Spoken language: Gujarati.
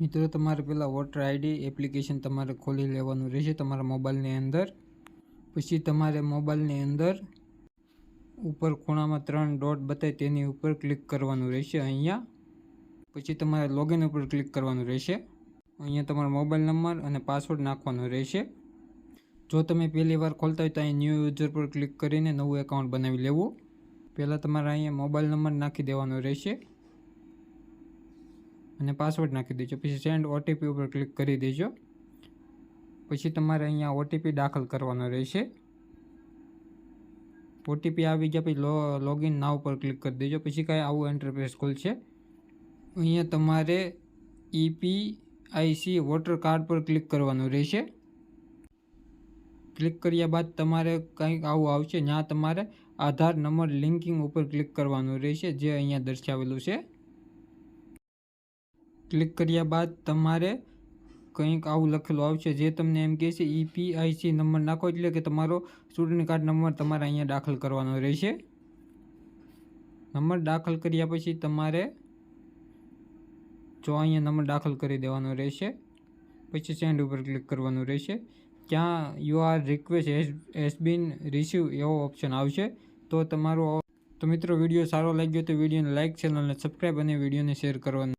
મિત્રો, તમારે પહેલાં વોટર આઈડી એપ્લિકેશન તમારે ખોલી લેવાનું રહેશે તમારા મોબાઈલની અંદર. પછી તમારે મોબાઈલની અંદર ઉપર ખૂણામાં ત્રણ ડોટ બતાવે તેની ઉપર ક્લિક કરવાનું રહેશે અહીંયા. પછી તમારે લોગિન ઉપર ક્લિક કરવાનું રહેશે. અહીંયા તમારો મોબાઈલ નંબર અને પાસવર્ડ નાખવાનો રહેશે. જો તમે પહેલી વાર ખોલતા હોય તો અહીં ન્યૂ યુઝર પર ક્લિક કરીને નવું એકાઉન્ટ બનાવી લેવું. પહેલાં તમારે અહીંયા મોબાઈલ નંબર નાખી દેવાનો રહેશે. અને પાસવર્ડ નાખી દેજો. પછી સેન્ડ ઓટીપી ઉપર ક્લિક કરી દેજો. પછી તમારે અહીંયા ઓટીપી દાખલ કરવાનો રહેશે. ઓટીપી આવી ગયા પછી લોગિન નાવ પર ક્લિક કરી દેજો. પછી કાંઈ આવું એન્ટરપ્રેસ ખુલશે. અહીંયા તમારે ઈપીઆઈસી વોટર કાર્ડ પર ક્લિક કરવાનું રહેશે. ક્લિક કર્યા બાદ તમારે કંઈક આવું આવશે. જ્યાં તમારે આધાર, નંબર લિંકિંગ ઉપર ક્લિક કરવાનું રહેશે, જે અહીંયા દર્શાવેલું છે. ક્લિક કર્યા બાદ તમારે કંઈક આવું લખેલું આવશે. જે તમને એમ કહે છે ઈપીઆઈસી નંબર નાખો. એટલે કે તમારો ચૂંટણી કાર્ડ નંબર તમારે અહીંયા દાખલ કરવાનો રહેશે. નંબર દાખલ કર્યા પછી તમારે જો અહીંયા નંબર દાખલ કરી દેવાનો રહેશે. પછી સેન્ડ ઉપર ક્લિક કરવાનું રહેશે. ક્યાં your request has has been receive એવો ઓપ્શન આવશે. તો તમારો, તો મિત્રો વીડિયો સારો લાગ્યો તો વિડીયોને લાઇક ચેનલને સબસ્ક્રાઈબ અને વિડીયોને શેર કરવાનું.